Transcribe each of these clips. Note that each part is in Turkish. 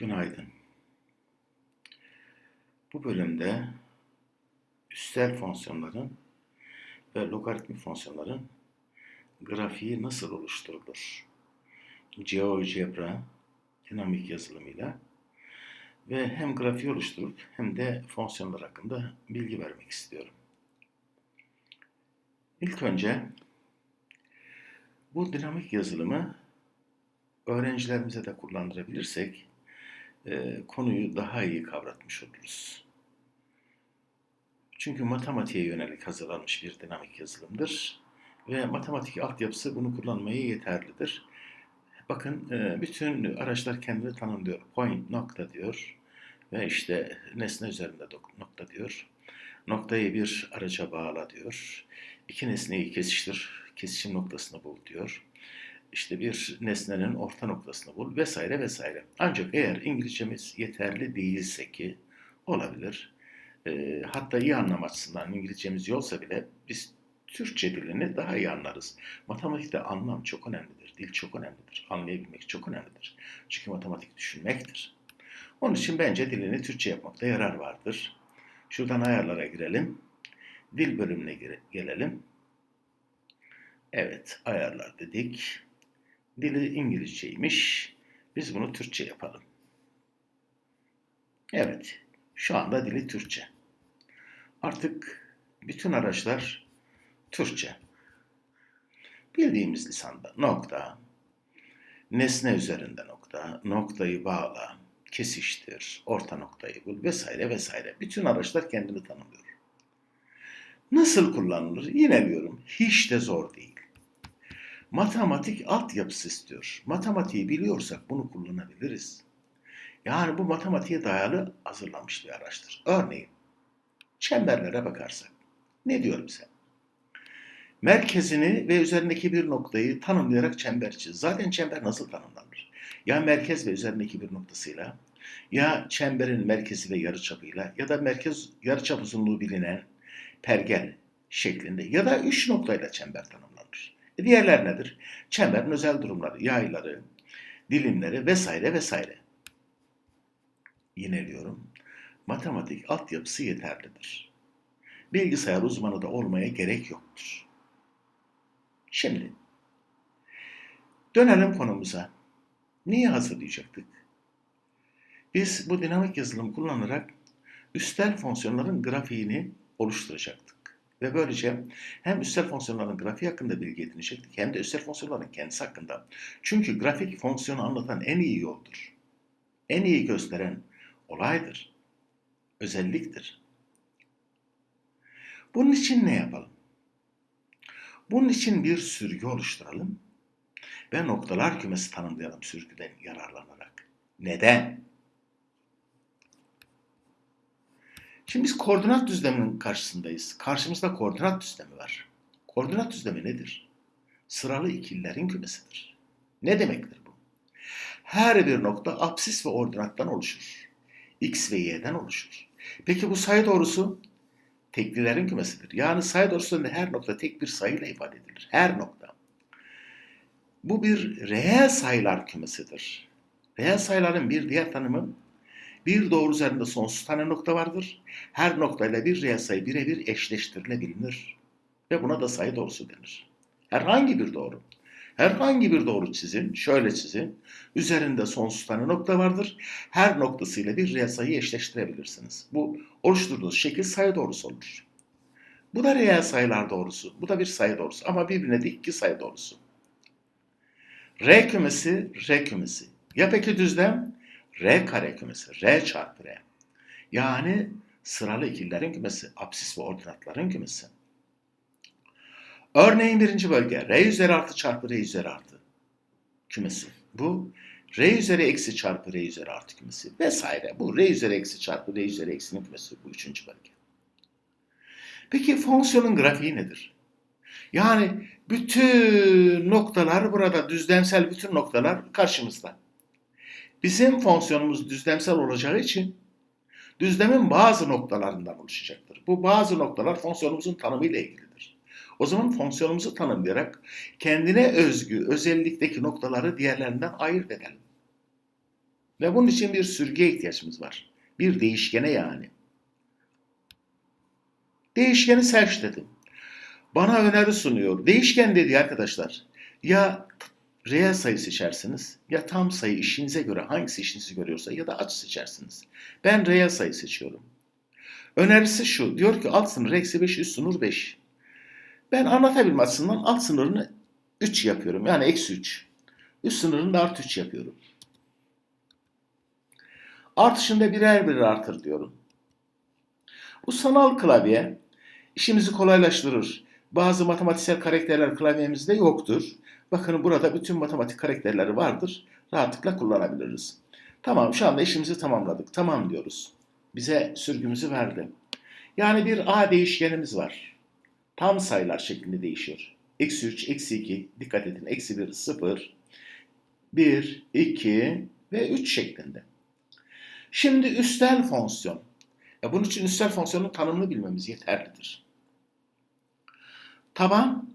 Günaydın. Bu bölümde üstel fonksiyonların ve logaritmik fonksiyonların grafiği nasıl oluşturulur? GeoGebra dinamik yazılımıyla ve hem grafiği oluşturup hem de fonksiyonlar hakkında bilgi vermek istiyorum. İlk önce bu dinamik yazılımı öğrencilerimize de kullandırabilirsek e, konuyu daha iyi kavratmış oluruz. Çünkü matematiğe yönelik hazırlanmış bir dinamik yazılımdır ve matematik altyapısı bunu kullanmaya yeterlidir. Bakın e, bütün araçlar kendini tanımlıyor. Point nokta diyor ve işte nesne üzerinde nokta diyor. Noktayı bir araca bağla diyor. İki nesneyi kesiştir, kesişim noktasını bul diyor işte bir nesnenin orta noktasını bul vesaire vesaire. Ancak eğer İngilizcemiz yeterli değilse ki olabilir. E, hatta iyi anlam açısından İngilizcemiz yoksa bile biz Türkçe dilini daha iyi anlarız. Matematikte anlam çok önemlidir. Dil çok önemlidir. Anlayabilmek çok önemlidir. Çünkü matematik düşünmektir. Onun için bence dilini Türkçe yapmakta yarar vardır. Şuradan ayarlara girelim. Dil bölümüne gelelim. Evet, ayarlar dedik. Dili İngilizceymiş. Biz bunu Türkçe yapalım. Evet, şu anda dili Türkçe. Artık bütün araçlar Türkçe. Bildiğimiz lisanda nokta, nesne üzerinde nokta, noktayı bağla, kesiştir, orta noktayı bul vesaire vesaire. Bütün araçlar kendini tanımlıyor. Nasıl kullanılır? Yine diyorum hiç de zor değil matematik altyapısı istiyor. Matematiği biliyorsak bunu kullanabiliriz. Yani bu matematiğe dayalı hazırlanmış bir araçtır. Örneğin çemberlere bakarsak. Ne diyorum sen? Merkezini ve üzerindeki bir noktayı tanımlayarak çember çiz. Zaten çember nasıl tanımlanır? Ya merkez ve üzerindeki bir noktasıyla ya çemberin merkezi ve yarıçapıyla ya da merkez yarıçap uzunluğu bilinen pergel şeklinde ya da üç noktayla çember tanımlanır. E diğerler nedir? Çemberin özel durumları, yayları, dilimleri vesaire vesaire. Yine diyorum, matematik altyapısı yeterlidir. Bilgisayar uzmanı da olmaya gerek yoktur. Şimdi, dönelim konumuza. Niye hazırlayacaktık? Biz bu dinamik yazılım kullanarak üstel fonksiyonların grafiğini oluşturacaktık. Ve böylece hem üstel fonksiyonların grafiği hakkında bilgi edinecektik hem de üstel fonksiyonların kendisi hakkında. Çünkü grafik fonksiyonu anlatan en iyi yoldur. En iyi gösteren olaydır. Özelliktir. Bunun için ne yapalım? Bunun için bir sürgü oluşturalım ve noktalar kümesi tanımlayalım sürgüden yararlanarak. Neden? Şimdi biz koordinat düzleminin karşısındayız. Karşımızda koordinat düzlemi var. Koordinat düzlemi nedir? Sıralı ikililerin kümesidir. Ne demektir bu? Her bir nokta apsis ve ordinattan oluşur. X ve Y'den oluşur. Peki bu sayı doğrusu teklilerin kümesidir. Yani sayı doğrusunda her nokta tek bir sayıyla ifade edilir. Her nokta. Bu bir reel sayılar kümesidir. Reel sayıların bir diğer tanımı bir doğru üzerinde sonsuz tane nokta vardır. Her noktayla bir reel sayı birebir eşleştirilebilir. Ve buna da sayı doğrusu denir. Herhangi bir doğru. Herhangi bir doğru çizin, şöyle çizin. Üzerinde sonsuz tane nokta vardır. Her noktasıyla bir reel sayı eşleştirebilirsiniz. Bu oluşturduğunuz şekil sayı doğrusu olur. Bu da reel sayılar doğrusu. Bu da bir sayı doğrusu. Ama birbirine de iki sayı doğrusu. R kümesi, R kümesi. Ya peki düzlem? R kare kümesi. R çarpı R. Yani sıralı ikililerin kümesi. Apsis ve ordinatların kümesi. Örneğin birinci bölge R üzeri artı çarpı R üzeri artı kümesi. Bu R üzeri eksi çarpı R üzeri artı kümesi vesaire. Bu R üzeri eksi çarpı R üzeri eksinin kümesi. Bu üçüncü bölge. Peki fonksiyonun grafiği nedir? Yani bütün noktalar burada düzlemsel bütün noktalar karşımızda. Bizim fonksiyonumuz düzlemsel olacağı için düzlemin bazı noktalarından oluşacaktır. Bu bazı noktalar fonksiyonumuzun tanımı ile ilgilidir. O zaman fonksiyonumuzu tanımlayarak kendine özgü özellikteki noktaları diğerlerinden ayırt edelim. Ve bunun için bir sürgüye ihtiyacımız var. Bir değişkene yani. Değişkeni search dedim. Bana öneri sunuyor. Değişken dedi arkadaşlar. Ya reel sayı seçersiniz ya tam sayı işinize göre hangisi işinizi görüyorsa ya da aç seçersiniz. Ben reel sayı seçiyorum. Önerisi şu. Diyor ki alt sınır eksi 5 üst sınır 5. Ben anlatabilme açısından alt sınırını 3 yapıyorum. Yani eksi 3. Üst sınırını da artı 3 yapıyorum. Artışında birer birer artır diyorum. Bu sanal klavye işimizi kolaylaştırır. Bazı matematiksel karakterler klavyemizde yoktur. Bakın burada bütün matematik karakterleri vardır. Rahatlıkla kullanabiliriz. Tamam şu anda işimizi tamamladık. Tamam diyoruz. Bize sürgümüzü verdi. Yani bir A değişkenimiz var. Tam sayılar şeklinde değişiyor. Eksi 3, eksi 2, dikkat edin. Eksi 1, 0, 1, 2 ve 3 şeklinde. Şimdi üstel fonksiyon. Ya bunun için üstel fonksiyonun tanımını bilmemiz yeterlidir. Taban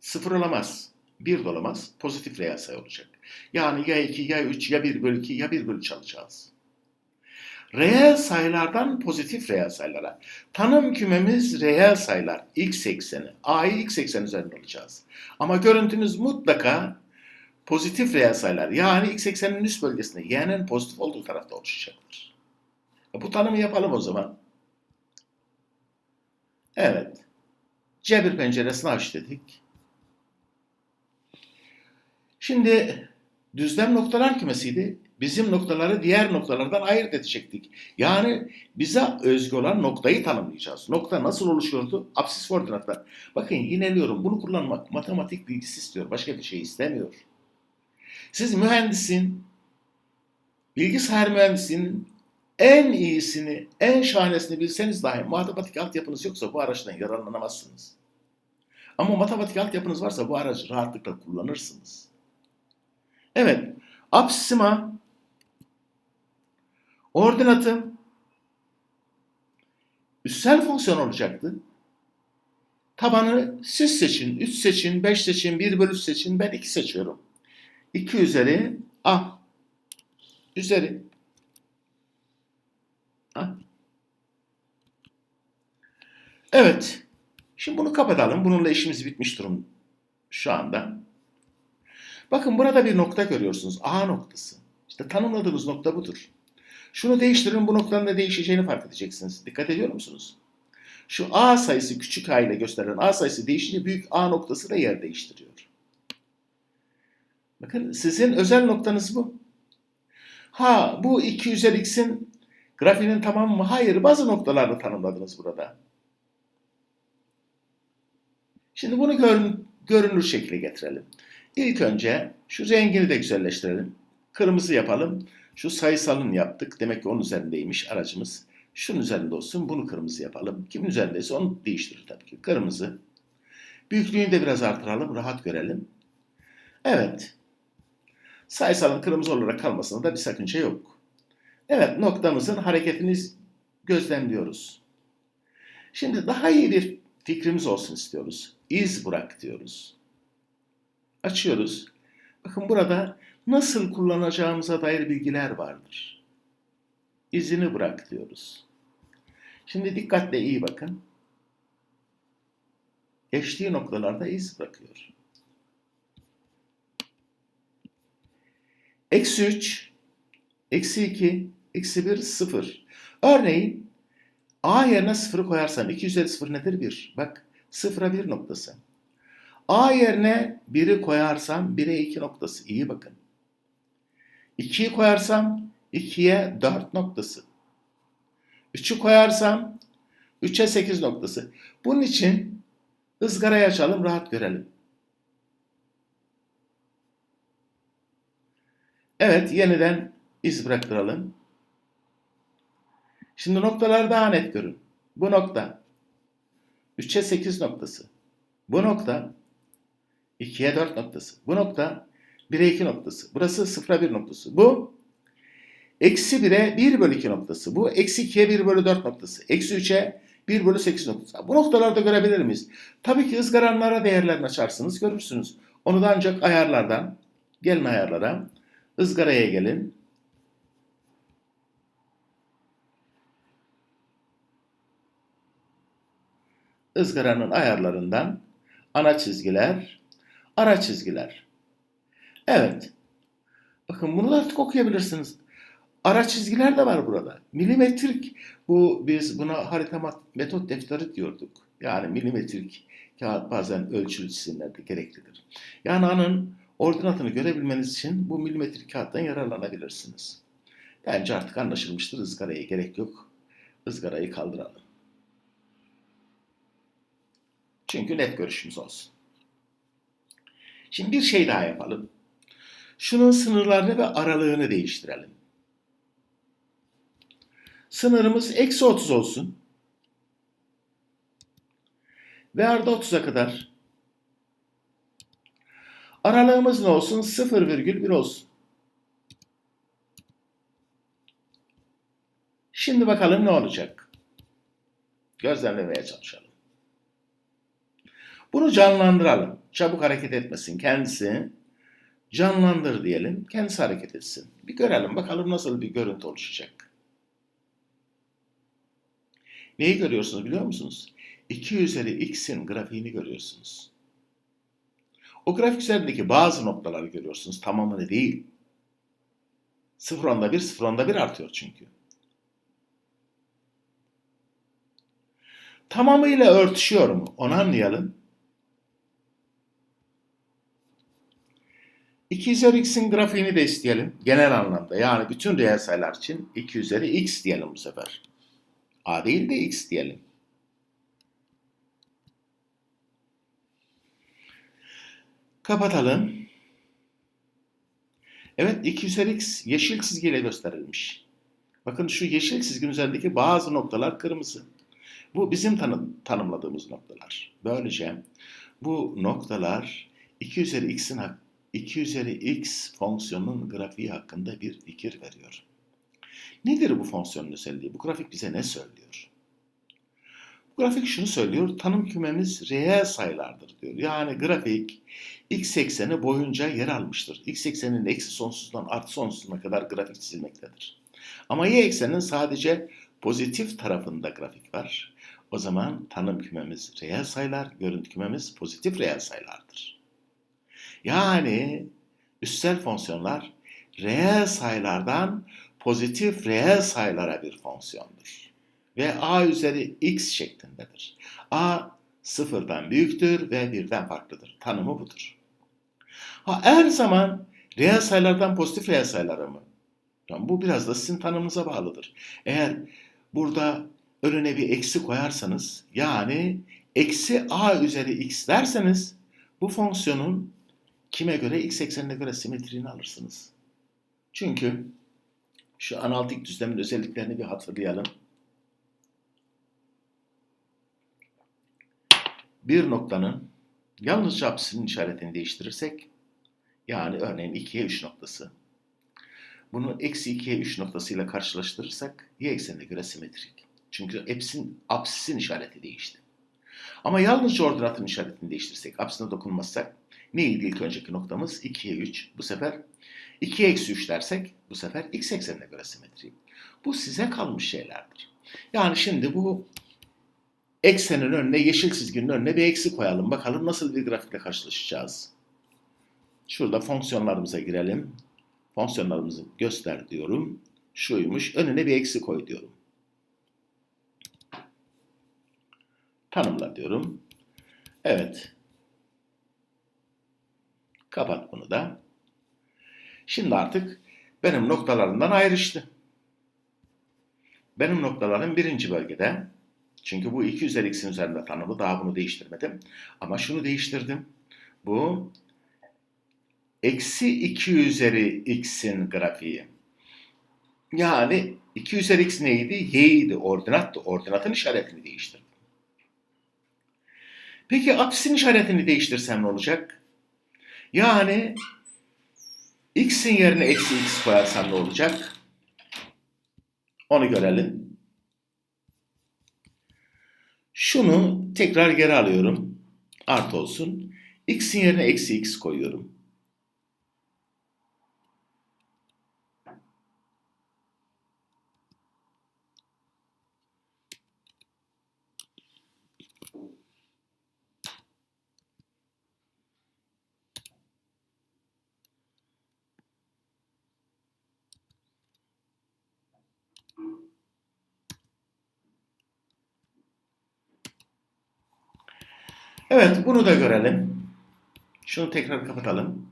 sıfır olamaz. 1 de olamaz. Pozitif reel sayı olacak. Yani ya 2 ya 3 ya 1 bölü 2 ya 1 bölü 3 alacağız. Reel sayılardan pozitif reel sayılara. Tanım kümemiz reel sayılar. X ekseni. A'yı X ekseni üzerinde alacağız. Ama görüntümüz mutlaka pozitif reel sayılar. Yani X ekseninin üst bölgesinde y'nin pozitif olduğu tarafta oluşacaktır. Bu tanımı yapalım o zaman. Evet. C1 penceresini aç dedik. Şimdi düzlem noktalar kümesiydi. Bizim noktaları diğer noktalardan ayırt edecektik. Yani bize özgü olan noktayı tanımlayacağız. Nokta nasıl oluşuyordu? Apsis koordinatlar. Bakın yineliyorum. Bunu kullanmak matematik bilgisi istiyor. Başka bir şey istemiyor. Siz mühendisin, bilgisayar mühendisinin en iyisini, en şahanesini bilseniz dahi matematik altyapınız yoksa bu araçtan yararlanamazsınız. Ama matematik altyapınız varsa bu aracı rahatlıkla kullanırsınız. Evet, apsisima ordinatım üstsel fonksiyon olacaktı. Tabanı siz seçin, 3 seçin, 5 seçin, 1 bölü 3 seçin. Ben 2 seçiyorum. 2 üzeri A üzeri A. Evet. Şimdi bunu kapatalım. Bununla işimiz bitmiş durum şu anda. Bakın burada bir nokta görüyorsunuz. A noktası. İşte tanımladığımız nokta budur. Şunu değiştirin bu noktanın da değişeceğini fark edeceksiniz. Dikkat ediyor musunuz? Şu A sayısı küçük A ile gösterilen A sayısı değişince büyük A noktası da yer değiştiriyor. Bakın sizin özel noktanız bu. Ha bu 2 üzeri x'in grafiğinin tamamı mı? Hayır bazı noktalarla tanımladınız burada. Şimdi bunu görün, görünür şekilde getirelim. İlk önce şu rengini de güzelleştirelim. Kırmızı yapalım. Şu sayısalını yaptık. Demek ki onun üzerindeymiş aracımız. Şunun üzerinde olsun. Bunu kırmızı yapalım. Kimin üzerindeyse onu değiştirir tabii ki. Kırmızı. Büyüklüğünü de biraz artıralım. Rahat görelim. Evet. Sayısalın kırmızı olarak kalmasında da bir sakınca yok. Evet noktamızın hareketini gözlemliyoruz. Şimdi daha iyi bir fikrimiz olsun istiyoruz. İz bırak diyoruz. Açıyoruz. Bakın burada nasıl kullanacağımıza dair bilgiler vardır. İzini bırak diyoruz. Şimdi dikkatle iyi bakın. Geçtiği noktalarda iz bırakıyor. Eksi 3, eksi 2, eksi 1, 0. Örneğin A yerine 0'ı koyarsam 2 üzeri 0 nedir? 1. Bak 0'a 1 noktası. A yerine 1'i koyarsam 1'e 2 noktası. İyi bakın. 2'yi koyarsam 2'ye 4 noktası. 3'ü koyarsam 3'e 8 noktası. Bunun için ızgarayı açalım rahat görelim. Evet yeniden iz bıraktıralım. Şimdi noktalar daha net görün. Bu nokta 3'e 8 noktası. Bu nokta 2'ye 4 noktası. Bu nokta 1'e 2 noktası. Burası 0'a 1 noktası. Bu eksi 1'e 1 bölü 2 noktası. Bu eksi 2'ye 1 bölü 4 noktası. Eksi 3'e 1 bölü 8 noktası. Bu noktalarda görebilir miyiz? Tabii ki ızgaranlara değerlerini açarsınız görürsünüz. Onu da ancak ayarlardan gelin ayarlara ızgaraya gelin. ızgaranın ayarlarından ana çizgiler ara çizgiler. Evet. Bakın bunu artık okuyabilirsiniz. Ara çizgiler de var burada. Milimetrik. Bu biz buna harita metot defteri diyorduk. Yani milimetrik kağıt bazen ölçülü çizimlerde gereklidir. Yani anın ordinatını görebilmeniz için bu milimetrik kağıttan yararlanabilirsiniz. Bence artık anlaşılmıştır. ızgaraya gerek yok. Izgarayı kaldıralım. Çünkü net görüşümüz olsun. Şimdi bir şey daha yapalım. Şunun sınırlarını ve aralığını değiştirelim. Sınırımız eksi 30 olsun. Ve arda 30'a kadar. Aralığımız ne olsun? 0,1 olsun. Şimdi bakalım ne olacak? Gözlemlemeye çalışalım. Bunu canlandıralım. Çabuk hareket etmesin kendisi. Canlandır diyelim. Kendisi hareket etsin. Bir görelim bakalım nasıl bir görüntü oluşacak. Neyi görüyorsunuz biliyor musunuz? 2 üzeri x'in grafiğini görüyorsunuz. O grafik üzerindeki bazı noktaları görüyorsunuz. Tamamını değil. 0 onda 1, 0 onda 1 artıyor çünkü. Tamamıyla örtüşüyor mu? Onu anlayalım. 2 üzeri x'in grafiğini de isteyelim. Genel anlamda yani bütün reel sayılar için 2 üzeri x diyelim bu sefer. A değil de x diyelim. Kapatalım. Evet 2 üzeri x yeşil çizgiyle gösterilmiş. Bakın şu yeşil çizginin üzerindeki bazı noktalar kırmızı. Bu bizim tanım, tanımladığımız noktalar. Böylece bu noktalar 2 üzeri x'in 2 üzeri x fonksiyonunun grafiği hakkında bir fikir veriyor. Nedir bu fonksiyonun özelliği? Bu grafik bize ne söylüyor? Bu grafik şunu söylüyor, tanım kümemiz reel sayılardır diyor. Yani grafik x ekseni boyunca yer almıştır. x ekseninin eksi sonsuzdan artı sonsuzuna kadar grafik çizilmektedir. Ama y eksenin sadece pozitif tarafında grafik var. O zaman tanım kümemiz reel sayılar, görüntü kümemiz pozitif reel sayılardır. Yani üstel fonksiyonlar reel sayılardan pozitif reel sayılara bir fonksiyondur. Ve a üzeri x şeklindedir. a sıfırdan büyüktür ve birden farklıdır. Tanımı budur. Ha, her zaman reel sayılardan pozitif reel sayılara mı? Yani bu biraz da sizin tanımınıza bağlıdır. Eğer burada önüne bir eksi koyarsanız yani eksi a üzeri x derseniz bu fonksiyonun kime göre x eksenine göre simetriğini alırsınız. Çünkü şu analitik düzlemin özelliklerini bir hatırlayalım. Bir noktanın yalnızca apsisinin işaretini değiştirirsek yani örneğin 2'ye 3 noktası. Bunu eksi 2'ye 3 noktasıyla karşılaştırırsak y eksenine göre simetrik. Çünkü apsin, apsisin işareti değişti. Ama yalnızca ordinatın işaretini değiştirsek, apsine dokunmazsak neydi ilk önceki noktamız? 2'ye 3. Bu sefer 2 eksi 3 dersek bu sefer x eksenine göre simetri. Bu size kalmış şeylerdir. Yani şimdi bu eksenin önüne, yeşil çizginin önüne bir eksi koyalım. Bakalım nasıl bir grafikle karşılaşacağız. Şurada fonksiyonlarımıza girelim. Fonksiyonlarımızı göster diyorum. Şuymuş. Önüne bir eksi koy diyorum. Tanımla diyorum. Evet. Kapat bunu da. Şimdi artık benim noktalarımdan ayrıştı. Benim noktalarım birinci bölgede. Çünkü bu 2 üzeri x'in üzerinde tanımlı. Daha bunu değiştirmedim. Ama şunu değiştirdim. Bu eksi 2 üzeri x'in grafiği. Yani 2 üzeri x neydi? Y'ydi, ordinattı. Ordinatın işaretini değiştirdim. Peki apsisin işaretini değiştirsem ne olacak? Yani x'in yerine eksi x koyarsam ne olacak? Onu görelim. Şunu tekrar geri alıyorum. Artı olsun. x'in yerine eksi x koyuyorum. Evet bunu da görelim. Şunu tekrar kapatalım.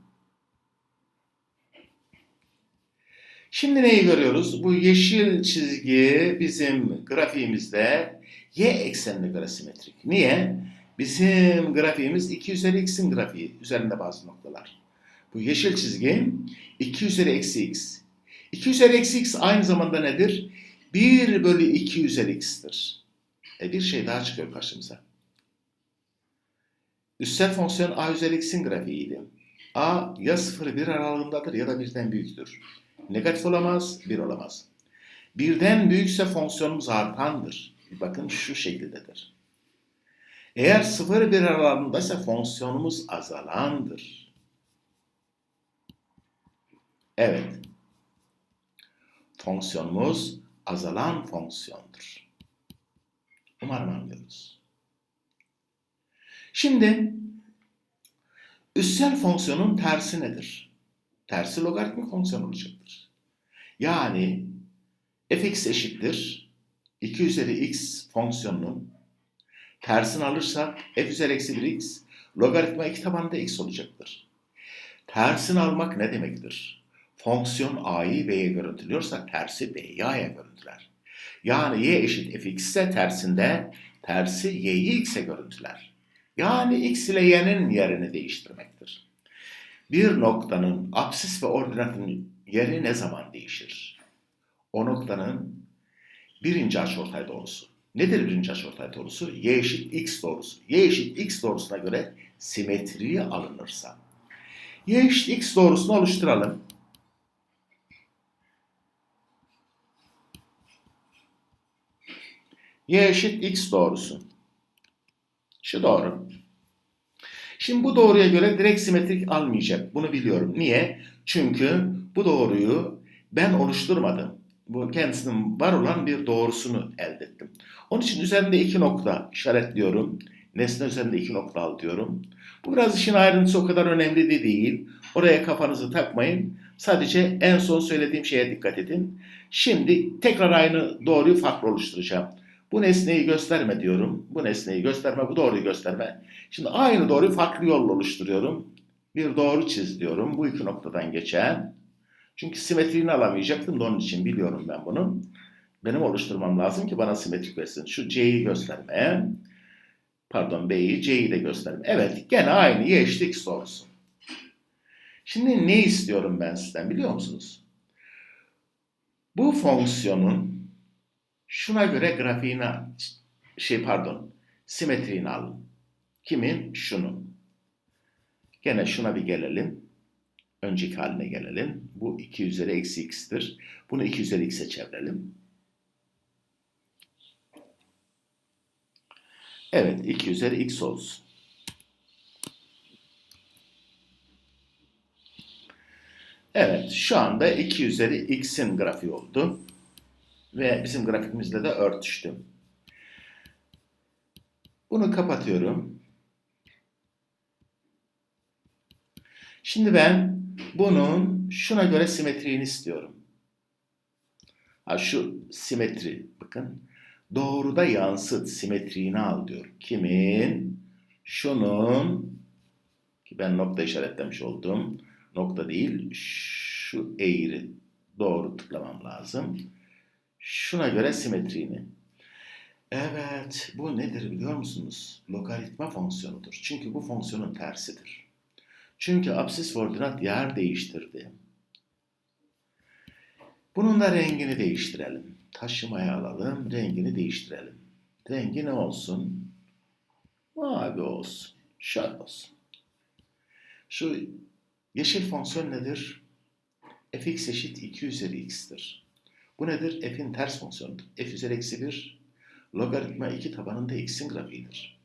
Şimdi neyi görüyoruz? Bu yeşil çizgi bizim grafiğimizde y eksenine göre simetrik. Niye? Bizim grafiğimiz 2 üzeri x'in grafiği. Üzerinde bazı noktalar. Bu yeşil çizgi 2 üzeri eksi x. 2 üzeri eksi x aynı zamanda nedir? 1 bölü 2 üzeri x'tir. E bir şey daha çıkıyor karşımıza. Üstsel fonksiyon a üzeri x'in grafiğiydi. a ya 0 1 aralığındadır ya da birden büyüktür. Negatif olamaz, 1 olamaz. Birden büyükse fonksiyonumuz artandır. Bakın şu şekildedir. Eğer 0 1 aralığındaysa fonksiyonumuz azalandır. Evet. Fonksiyonumuz azalan fonksiyondur. Umarım anlıyoruz. Şimdi üstsel fonksiyonun tersi nedir? Tersi logaritmik fonksiyon olacaktır. Yani fx eşittir 2 üzeri x fonksiyonunun tersini alırsak f üzeri eksi 1x logaritma 2 tabanında x olacaktır. Tersini almak ne demektir? Fonksiyon a'yı b'ye görüntülüyorsa tersi b'yi a'ya görüntüler. Yani y eşit fx ise tersinde tersi y'yi x'e görüntüler. Yani x ile y'nin yerini değiştirmektir. Bir noktanın apsis ve ordinatın yeri ne zaman değişir? O noktanın birinci açıortay doğrusu. Nedir birinci açıortay doğrusu? Y eşit x doğrusu. Y eşit x doğrusuna göre simetriye alınırsa. Y eşit x doğrusunu oluşturalım. Y eşit x doğrusu. Şu doğru. Şimdi bu doğruya göre direkt simetrik almayacak. Bunu biliyorum. Niye? Çünkü bu doğruyu ben oluşturmadım. Bu kendisinin var olan bir doğrusunu elde ettim. Onun için üzerinde iki nokta işaretliyorum. Nesne üzerinde iki nokta al diyorum. Bu biraz işin ayrıntısı o kadar önemli de değil. Oraya kafanızı takmayın. Sadece en son söylediğim şeye dikkat edin. Şimdi tekrar aynı doğruyu farklı oluşturacağım. Bu nesneyi gösterme diyorum. Bu nesneyi gösterme, bu doğruyu gösterme. Şimdi aynı doğruyu farklı yolla oluşturuyorum. Bir doğru çiz diyorum. Bu iki noktadan geçen. Çünkü simetriğini alamayacaktım da onun için biliyorum ben bunu. Benim oluşturmam lazım ki bana simetrik versin. Şu C'yi gösterme. Pardon B'yi, C'yi de gösterme. Evet gene aynı Y eşit X doğrusu. Şimdi ne istiyorum ben sizden biliyor musunuz? Bu fonksiyonun şuna göre grafiğini şey pardon simetriğini alın. Kimin? Şunun. Gene şuna bir gelelim. Önceki haline gelelim. Bu 2 üzeri eksi x'tir. Bunu 2 üzeri x'e çevirelim. Evet 2 üzeri x olsun. Evet şu anda 2 üzeri x'in grafiği oldu. Ve bizim grafikimizle de örtüştü. Bunu kapatıyorum. Şimdi ben bunun şuna göre simetriğini istiyorum. Ha şu simetri bakın. Doğruda yansıt simetriğini al diyor. Kimin? Şunun ki ben nokta işaretlemiş oldum. Nokta değil. Şu eğri doğru tıklamam lazım. Şuna göre simetriğini. Evet, bu nedir biliyor musunuz? Logaritma fonksiyonudur. Çünkü bu fonksiyonun tersidir. Çünkü absis ordinat yer değiştirdi. Bunun da rengini değiştirelim. Taşımaya alalım, rengini değiştirelim. Rengi ne olsun? Mavi olsun. Şöyle olsun. Şu yeşil fonksiyon nedir? fx eşit 2 üzeri x'tir. Bu nedir? f'in ters fonksiyonudur. f üzeri eksi 1 logaritma 2 tabanında x'in grafiğidir.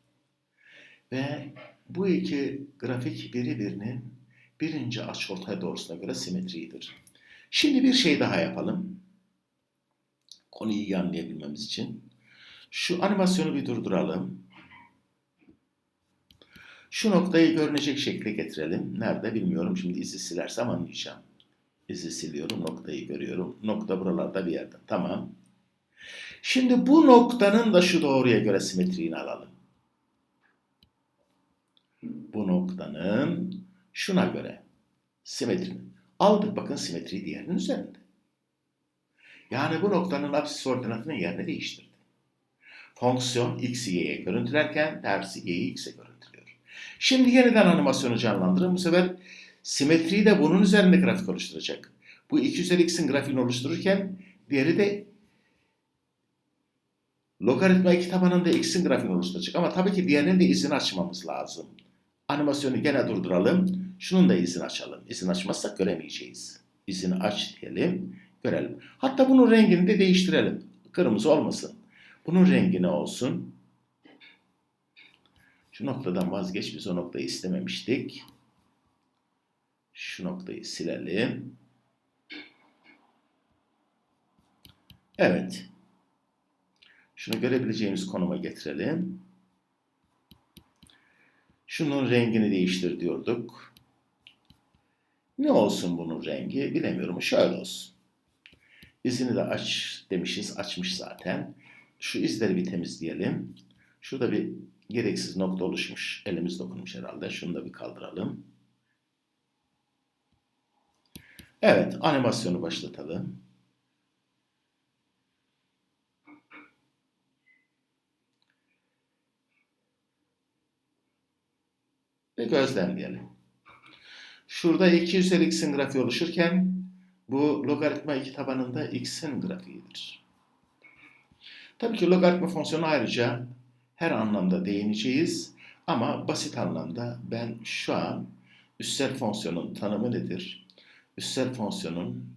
Ve bu iki grafik birbirinin birinci açıortay doğrusuna göre simetridir. Şimdi bir şey daha yapalım. Konuyu iyi anlayabilmemiz için. Şu animasyonu bir durduralım. Şu noktayı görünecek şekle getirelim. Nerede bilmiyorum. Şimdi izi silersem anlayacağım. İzi siliyorum. Noktayı görüyorum. Nokta buralarda bir yerde. Tamam. Şimdi bu noktanın da şu doğruya göre simetriğini alalım. bu noktanın şuna göre simetrini. Aldık bakın simetriyi diğerinin üzerinde. Yani bu noktanın apsis ordinatının yerini değiştirdi. Fonksiyon x'i y'ye görüntülerken tersi y'yi x'e görüntülüyor. Şimdi yeniden animasyonu canlandırın. Bu sefer simetriyi de bunun üzerinde grafik oluşturacak. Bu 2 üzeri x'in grafiğini oluştururken diğeri de logaritma 2 tabanında x'in grafiğini oluşturacak. Ama tabii ki diğerinin de izini açmamız lazım. Animasyonu gene durduralım. Şunun da izini açalım. İzin açmazsak göremeyeceğiz. İzini aç diyelim, görelim. Hatta bunun rengini de değiştirelim. Kırmızı olmasın. Bunun rengi ne olsun? Şu noktadan vazgeç. Biz o noktayı istememiştik. Şu noktayı silelim. Evet. Şunu görebileceğimiz konuma getirelim. Şunun rengini değiştir diyorduk. Ne olsun bunun rengi bilemiyorum. Şöyle olsun. İzini de aç demişiz. Açmış zaten. Şu izleri bir temizleyelim. Şurada bir gereksiz nokta oluşmuş. Elimiz dokunmuş herhalde. Şunu da bir kaldıralım. Evet, animasyonu başlatalım. Ve gözlemleyelim. Şurada 2 üzeri x'in grafiği oluşurken bu logaritma 2 tabanında x'in grafiğidir. Tabii ki logaritma fonksiyonu ayrıca her anlamda değineceğiz ama basit anlamda ben şu an üssel fonksiyonun tanımı nedir? Üssel fonksiyonun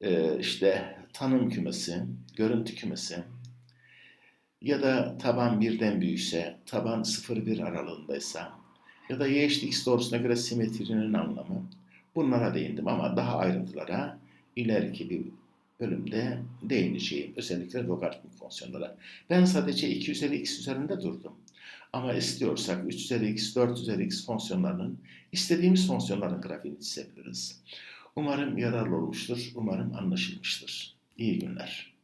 e, işte tanım kümesi, görüntü kümesi ya da taban birden büyükse, taban 0-1 aralığındaysa ya da y x doğrusuna göre simetrinin anlamı bunlara değindim ama daha ayrıntılara ileriki bir bölümde değineceğim. Özellikle logaritmik fonksiyonlara. Ben sadece 2 üzeri x üzerinde durdum. Ama istiyorsak 3 üzeri x, 4 üzeri x fonksiyonlarının istediğimiz fonksiyonların grafiğini çizebiliriz. Umarım yararlı olmuştur. Umarım anlaşılmıştır. İyi günler.